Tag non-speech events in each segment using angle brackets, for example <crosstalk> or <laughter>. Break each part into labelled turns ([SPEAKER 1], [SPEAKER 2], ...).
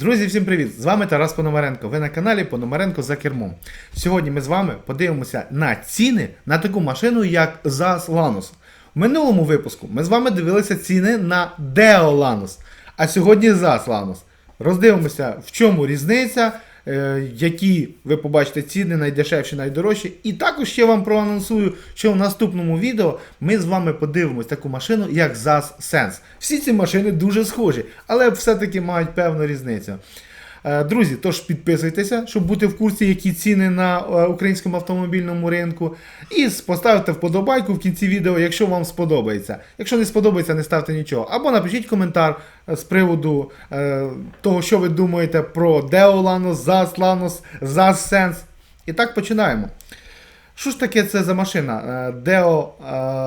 [SPEAKER 1] Друзі, всім привіт! З вами Тарас Пономаренко. Ви на каналі Пономаренко за кермом. Сьогодні ми з вами подивимося на ціни на таку машину, як ZAZ Lanus. В минулому випуску ми з вами дивилися ціни на Deo Ланус. а сьогодні ZAZ Lanus. Роздивимося, в чому різниця, які ви побачите ціни, найдешевші, найдорожчі. І також ще вам проанонсую, що в наступному відео ми з вами подивимось таку машину, як ZAZ Sense. Всі ці машини дуже схожі, але все-таки мають певну різницю. Е, Друзі, тож підписуйтеся, щоб бути в курсі, які ціни на е, українському автомобільному ринку. І поставте вподобайку в кінці відео, якщо вам сподобається. Якщо не сподобається, не ставте нічого. Або напишіть коментар е, з приводу того, що ви думаєте про Deo Lanos, ZAZ Lanos, ZAZ Sense. І так починаємо. Що ж таке це за машина? Deo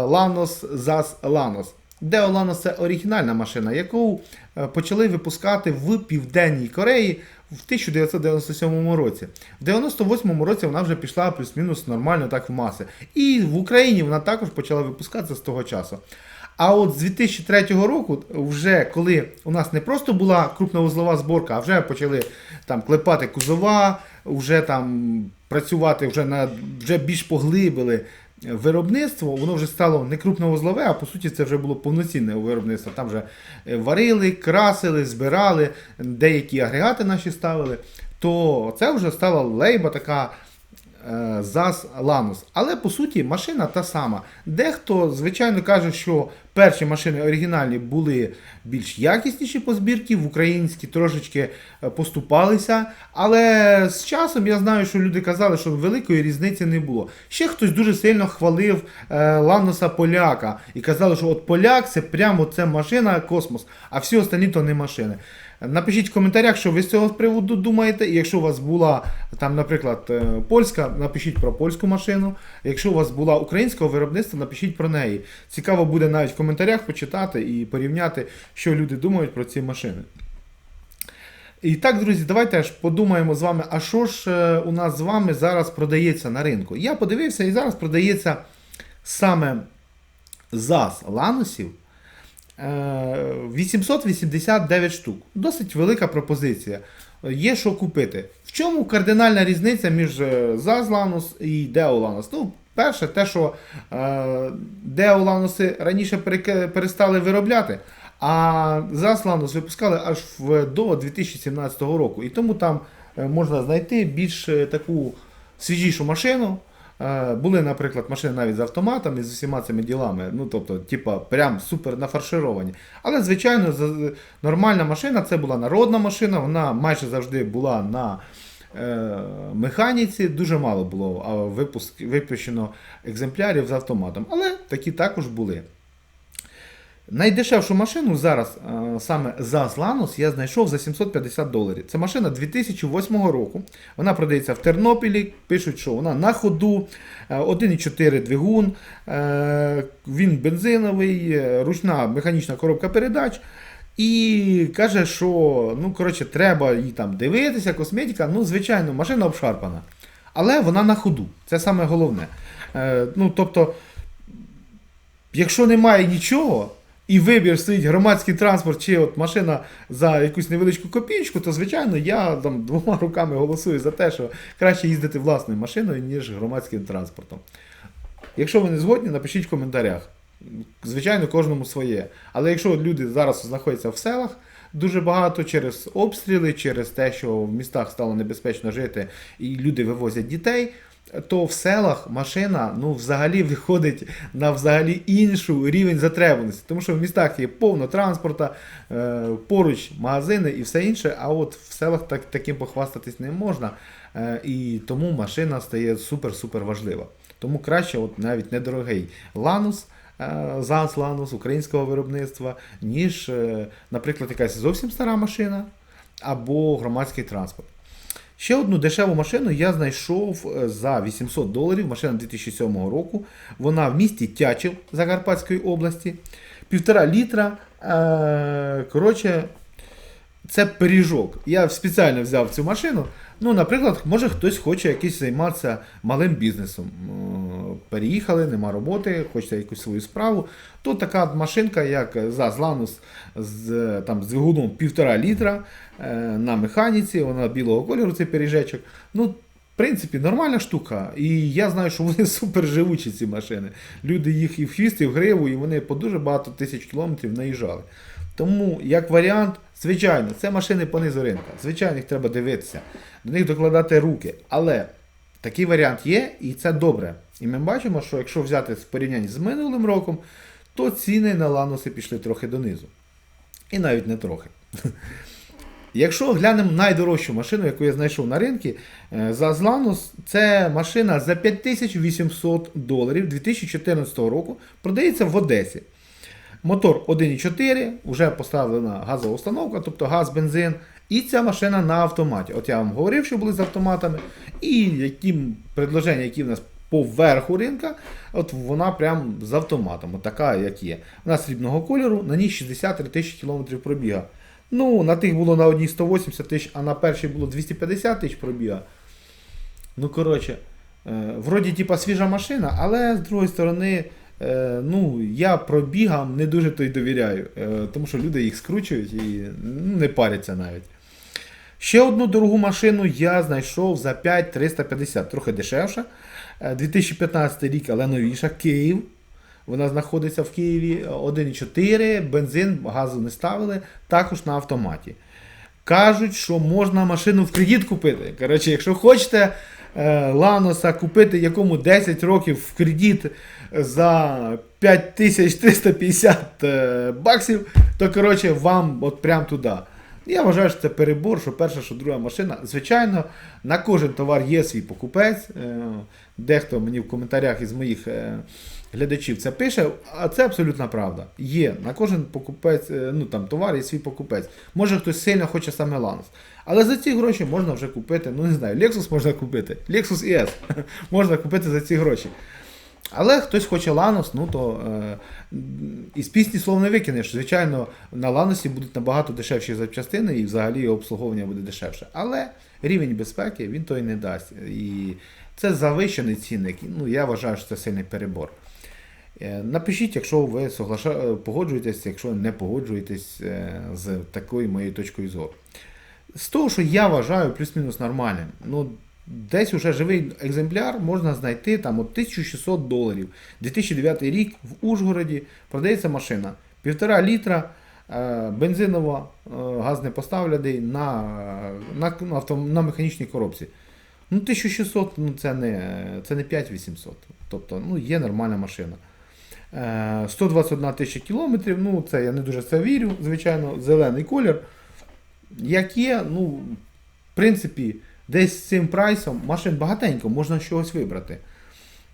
[SPEAKER 1] Lanos ZAZ Lanos. Deo Lanos це оригінальна машина, яку е, почали випускати в Південній Кореї в 1997 році. В 98 році вона вже пішла плюс-мінус нормально так в маси. І в Україні вона також почала випускатися з того часу. А от з 2003 року, вже коли у нас не просто була крупновузлова зборка, а вже почали там клепати кузова, вже там працювати вже на вже більш поглибили виробництво, воно вже стало не крупновузлове, а по суті це вже було повноцінне виробництво. Там вже е, варили, красили, збирали, деякі агрегати наші ставили. То це вже стала лейба така ЗАЗ Ланус. Але по суті машина та сама. Дехто, звичайно, каже, що перші машини оригінальні були більш якісніші по збірці, в українські трошечки е, поступалися. Але з часом я знаю, що люди казали, що великої різниці не було. Ще хтось дуже сильно хвалив е, Лануса Поляка і казали, що от поляк це прямо це машина космос, а всі останні то не машини. Напишіть в коментарях, що ви з цього приводу думаєте. Якщо у вас була там, наприклад, е, польська, напишіть про польську машину. Якщо у вас була українського виробництва, напишіть про неї. Цікаво буде навіть в коментарях почитати і порівняти, що люди думають про ці машини. І так, друзі, давайте аж подумаємо з вами, а що ж е, у нас з вами зараз продається на ринку. Я подивився і зараз продається саме ЗАЗ Ланусів. Е, 889 штук. Досить велика пропозиція. Є що купити. В чому кардинальна різниця між е, ZAZ Lanus і Deo Lanus? Ну, перше, те, що е, Deo Lanus раніше перестали виробляти, а ZAZ Lanus випускали аж до 2017 року. І тому там е, можна знайти більш е, таку свіжішу машину. Е, Були, наприклад, машини навіть з автоматами, з усіма цими ділами. Ну, тобто, типа, прям супер нафаршировані. Але, звичайно, нормальна машина це була народна машина, вона майже завжди була на е, механіці. Дуже мало було випуск, випущено екземплярів з автоматом. Але такі також були. Найдешевшу машину зараз е, саме ZAZ Lanus я знайшов за 750 доларів. Це машина 2008 року. Вона продається в Тернопілі. Пишуть, що вона на ходу, е, 1,4 двигун, е, він бензиновий, е, ручна механічна коробка передач. І каже, що ну, коротше, треба її там дивитися, косметика. Ну, звичайно, машина обшарпана. Але вона на ходу. Це саме головне. Е, ну, тобто, якщо немає нічого, і вибір стоїть громадський транспорт чи от машина за якусь невеличку копійку, то звичайно я там двома руками голосую за те, що краще їздити власною машиною, ніж громадським транспортом. Якщо ви не згодні, напишіть в коментарях. Звичайно, кожному своє. Але якщо люди зараз знаходяться в селах дуже багато через обстріли, через те, що в містах стало небезпечно жити і люди вивозять дітей, то в селах машина ну, взагалі виходить на взагалі іншу рівень затребуваності. Тому що в містах є повно транспорта, е, поруч магазини і все інше, а от в селах так, таким похвастатись не можна. Е, і тому машина стає супер-супер важлива. Тому краще, от навіть недорогий ланус. ЗАЗ Ланус українського виробництва, ніж, е, наприклад, якась зовсім стара машина або громадський транспорт. Ще одну дешеву машину я знайшов е, за 800 доларів, машина 2007 року. Вона в місті Тячів Закарпатської області. Півтора літра. Е, коротше, це пиріжок. Я спеціально взяв цю машину. Ну, наприклад, може хтось хоче якийсь займатися малим бізнесом. Переїхали, нема роботи, хочеться якусь свою справу. То така машинка, як ЗАЗ Ланус з, там, з двигуном 1,5 літра е, на механіці, вона білого кольору, цей пиріжечок. Ну, принципі, нормальна штука. І я знаю, що вони <laughs> супер живучі, ці машини. Люди їх і в хвіст, і в гриву, і вони по дуже багато тисяч кілометрів наїжджали. Тому, як варіант, звичайно, це машини по низу ринка. Звичайно, їх треба дивитися, до них докладати руки. Але такий варіант є, і це добре. І ми бачимо, що якщо взяти в порівнянні з минулим роком, то ціни на лануси пішли трохи донизу. І навіть не трохи. <laughs> Якщо глянемо найдорожчу машину, яку я знайшов на ринку, е, за Зланус, це машина за 5800 доларів 2014 року, продається в Одесі. Мотор 1.4, вже поставлена газова установка, тобто газ, бензин. І ця машина на автоматі. От я вам говорив, що були з автоматами. І які предложення, які в нас по верху ринка, от вона прям з автоматом, така, як є. Вона срібного кольору, на ній 63 тисячі кілометрів пробіга. Ну, на тих було на одній 180 тисяч, а на першій було 250 тисяч пробіга. Ну, коротше, е, вроді типа свіжа машина, але з другої сторони, е, ну, я пробігам не дуже то й довіряю, е, тому що люди їх скручують і ну, не паряться навіть. Ще одну дорогу машину я знайшов за 5350, трохи дешевша. Е, 2015 рік, але новіша, Київ. Вона знаходиться в Києві 1,4, бензин, газу не ставили, також на автоматі. Кажуть, що можна машину в кредит купити. Коротше, якщо хочете е, Ланоса купити якому 10 років в кредит за 5350 е, баксів, то коротше, вам от прям туди. Я вважаю, що це перебор, що перша, що друга машина. Звичайно, на кожен товар є свій покупець. Дехто мені в коментарях із моїх е, глядачів це пише, а це абсолютна правда. Є на кожен покупець, е, ну там товар є свій покупець. Може хтось сильно хоче саме Ланос. Але за ці гроші можна вже купити, ну не знаю, Lexus можна купити, Lexus ES <laughs> можна купити за ці гроші. Але хтось хоче Ланос, ну то е, із пісні слов не викинеш. Звичайно, на Ланосі будуть набагато дешевші запчастини і взагалі обслуговування буде дешевше. Але рівень безпеки він то і не дасть. І це завищений цінник. Ну, я вважаю, що це сильний перебор. Е, Напишіть, якщо ви соглаша... е, погоджуєтесь, якщо не погоджуєтесь е, з такою моєю точкою зору. З того, що я вважаю плюс-мінус нормальним, ну, десь уже живий екземпляр можна знайти там от 1600 доларів. 2009 рік в Ужгороді продається машина 1,5 літра. Е, Бензинова, е, газ не поставлений на, на, на, на механічній коробці. Ну, 1600 ну, це не, це не 5800. Тобто ну, є нормальна машина. Е, 121 тисяча кілометрів, ну це я не дуже це вірю, звичайно, зелений колір. Як є, ну, в принципі, десь з цим прайсом машин багатенько, можна щось вибрати.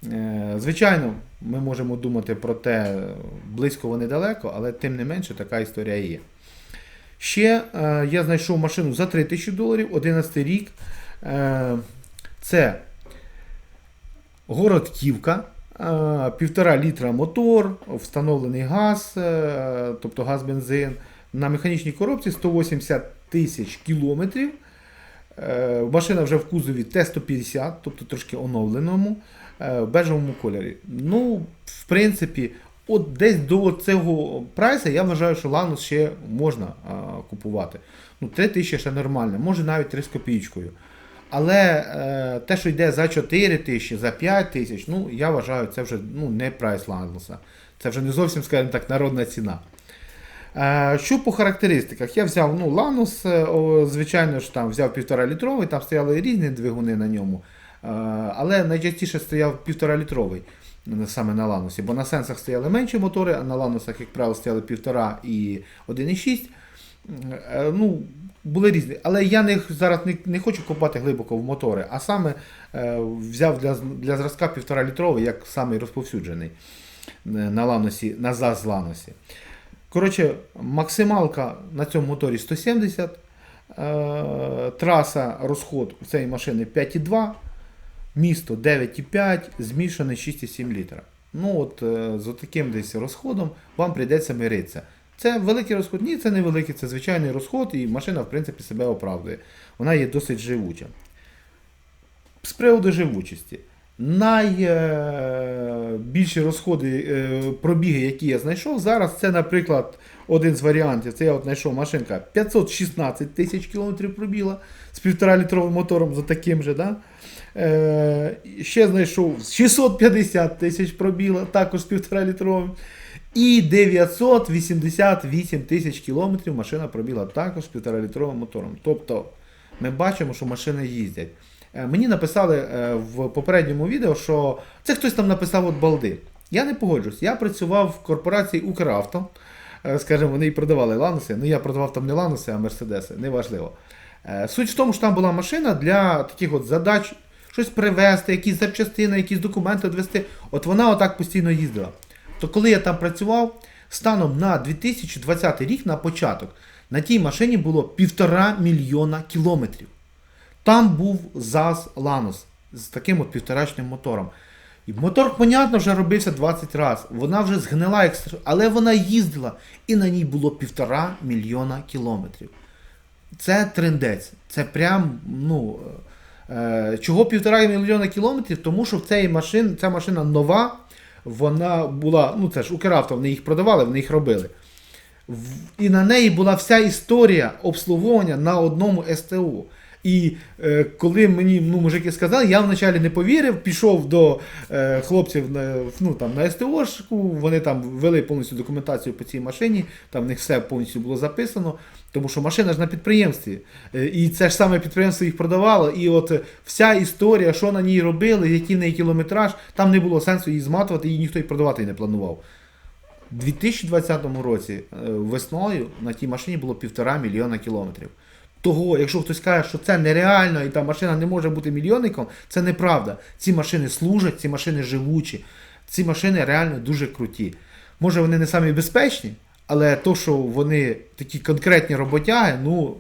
[SPEAKER 1] Е, Звичайно, ми можемо думати про те, близько вони далеко, але тим не менше така історія є. Ще е, я знайшов машину за 3000 доларів, 11 рік. Е, це Городківка, півтора літра мотор, встановлений газ, тобто газ-бензин. На механічній коробці 180 тисяч кілометрів. Машина вже в кузові Т-150, тобто трошки оновленому, в бежевому кольорі. Ну, в принципі, от десь до цього прайса я вважаю, що Ланус ще можна а, купувати. Ну, 3 тисячі ще нормально, може навіть 3 з копійкою. Але е, те, що йде за 4 тисячі, за 5 тисяч, ну, я вважаю, це вже ну, не прайс Лануса. Це вже не зовсім, скажімо так, народна ціна. Е, Що по характеристиках? Я взяв ну, Ланус, е, звичайно ж там взяв 1,5 літровий, там стояли різні двигуни на ньому. Е, Але найчастіше стояв 1,5 літровий е, саме на Ланусі, бо на сенсах стояли менші мотори, а на Ланусах, як правило, стояли 1,5 і 1,6. Е, Ну, були різні. Але я не, зараз не, не хочу копати глибоко в мотори, а саме е, взяв для, для зразка 1,5 літровий, як самий розповсюджений на Ланусі, на ЗАЗ Ланусі. Коротше, максималка на цьому моторі 170. Е, траса розход у цієї машини 5,2, місто 9,5, змішане 6,7 літра. Ну от е, з таким десь розходом вам прийдеться миритися. Це великий розход? Ні, це не великий, це звичайний розход, і машина, в принципі, себе оправдує. Вона є досить живуча. З приводу живучості. Найбільші розходи, е, пробіги, які я знайшов зараз, це, наприклад, один з варіантів. Це я от знайшов машинка 516 тисяч кілометрів пробіла з 1,5 літровим мотором за таким же. Да? Е, ще знайшов 650 тисяч пробіла, також з 1,5 літровим. І 988 тисяч кілометрів машина пробіла також з 1,5 літровим мотором. Тобто ми бачимо, що машини їздять. Е, Мені написали е, в попередньому відео, що це хтось там написав от балди. Я не погоджуюсь. Я працював в корпорації Укравто. Е, Скажімо, вони і продавали лануси. Ну я продавав там не лануси, а мерседеси, неважливо. Суть в тому, що там була машина для таких от задач, щось привезти, якісь запчастини, якісь документи відвести. От вона отак постійно їздила. То коли я там працював, станом на 2020 рік на початок, на тій машині було півтора мільйона кілометрів. Там був ЗАЗ Ланос з таким от півторачним мотором. І мотор, понятно, вже робився 20 разів. Вона вже згнила, але вона їздила, і на ній було півтора мільйона кілометрів. Це трендець. Це прям, ну. Е, чого півтора мільйона кілометрів? Тому що в цій машині, ця машина нова, вона була, ну це ж Укравто, вони їх продавали, вони їх робили. І на неї була вся історія обслуговування на одному СТО. І е, коли мені ну, мужики сказали, я вначалі не повірив, пішов до е, хлопців на, ну, там, на СТОшку, вони там ввели повністю документацію по цій машині, там в них все повністю було записано, тому що машина ж на підприємстві. Е, і це ж саме підприємство їх продавало. І от е, вся історія, що на ній робили, який в неї кілометраж, там не було сенсу її зматувати, її ніхто і продавати не планував. У 2020 році е, весною на тій машині було півтора мільйона кілометрів. Того, якщо хтось каже, що це нереально і та машина не може бути мільйонником, це неправда. Ці машини служать, ці машини живучі, ці машини реально дуже круті. Може вони не самі безпечні, але то, що вони такі конкретні роботяги, ну.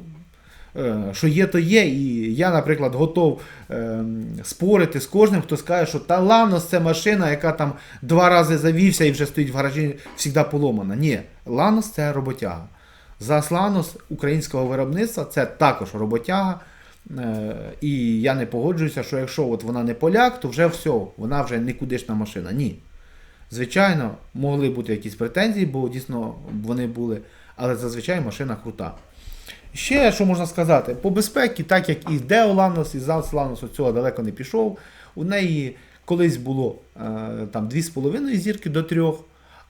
[SPEAKER 1] е, Що є, то є, і я, наприклад, готов ем, спорити з кожним, хто скаже, що та Ланос це машина, яка там два рази завівся і вже стоїть в гаражі, завжди поломана. Ні, Ланос це роботяга. ЗАЗ Ланос українського виробництва це також роботяга. Е, І я не погоджуюся, що якщо от вона не поляк, то вже все, вона вже нікудишна машина. Ні. Звичайно, могли бути якісь претензії, бо дійсно вони були, але зазвичай машина крута. Ще що можна сказати, по безпеці, так як і Део Ланос, і ЗАЗ Ланос від цього далеко не пішов. У неї колись було е, там 2,5 зірки до 3,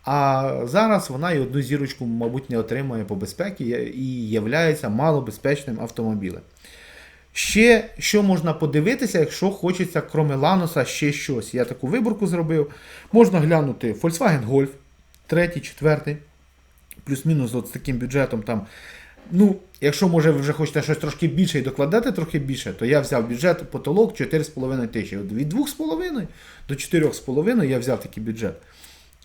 [SPEAKER 1] а зараз вона і одну зірочку, мабуть, не отримує по безпеці і є малобезпечним автомобілем. Ще що можна подивитися, якщо хочеться, кроме Ланоса, ще щось. Я таку виборку зробив. Можна глянути Volkswagen Golf, третій, четвертий, плюс-мінус от з таким бюджетом там. Ну, якщо може ви вже хочете щось трошки більше і докладати трохи більше, то я взяв бюджет потолок 4,5 тисячі. Від 2,5 до 4,5 я взяв такий бюджет.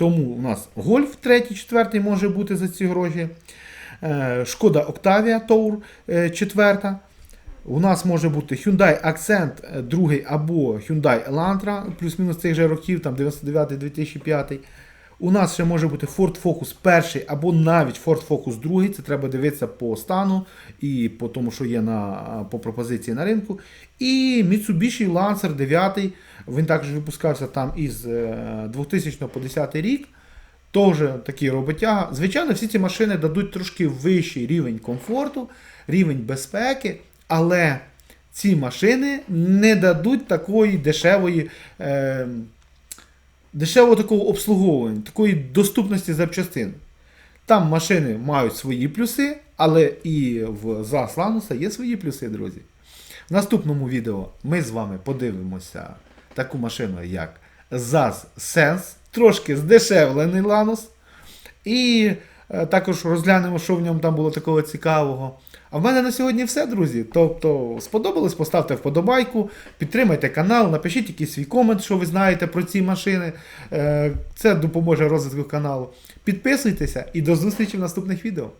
[SPEAKER 1] Тому у нас Гольф 3, 4 може бути за ці гроші. Е, Шкода Octavia Tour 4. У нас може бути Hyundai Accent 2 або Hyundai Elantra, плюс-мінус цих же років, там 99-2005. У нас ще може бути Ford Focus 1 або навіть Ford Focus 2. Це треба дивитися по стану і по тому, що є на, по пропозиції на ринку. І Mitsubishi Lancer 9. Він також випускався там із е, 2000 по 10 рік. Теж такий роботяга. Звичайно, всі ці машини дадуть трошки вищий рівень комфорту, рівень безпеки, але ці машини не дадуть такої дешевої. Е, Дешевого такого обслуговування, такої доступності запчастин. Там машини мають свої плюси, але і в ЗАЗ Лануса є свої плюси, друзі. В наступному відео ми з вами подивимося таку машину, як ЗАЗ Sense, трошки здешевлений Ланус. І також розглянемо, що в ньому там було такого цікавого. А в мене на сьогодні все, друзі. Тобто, сподобалось, поставте вподобайку, підтримайте канал, напишіть якийсь свій комент, що ви знаєте про ці машини. Е, Це допоможе розвитку каналу. Підписуйтеся і до зустрічі в наступних відео.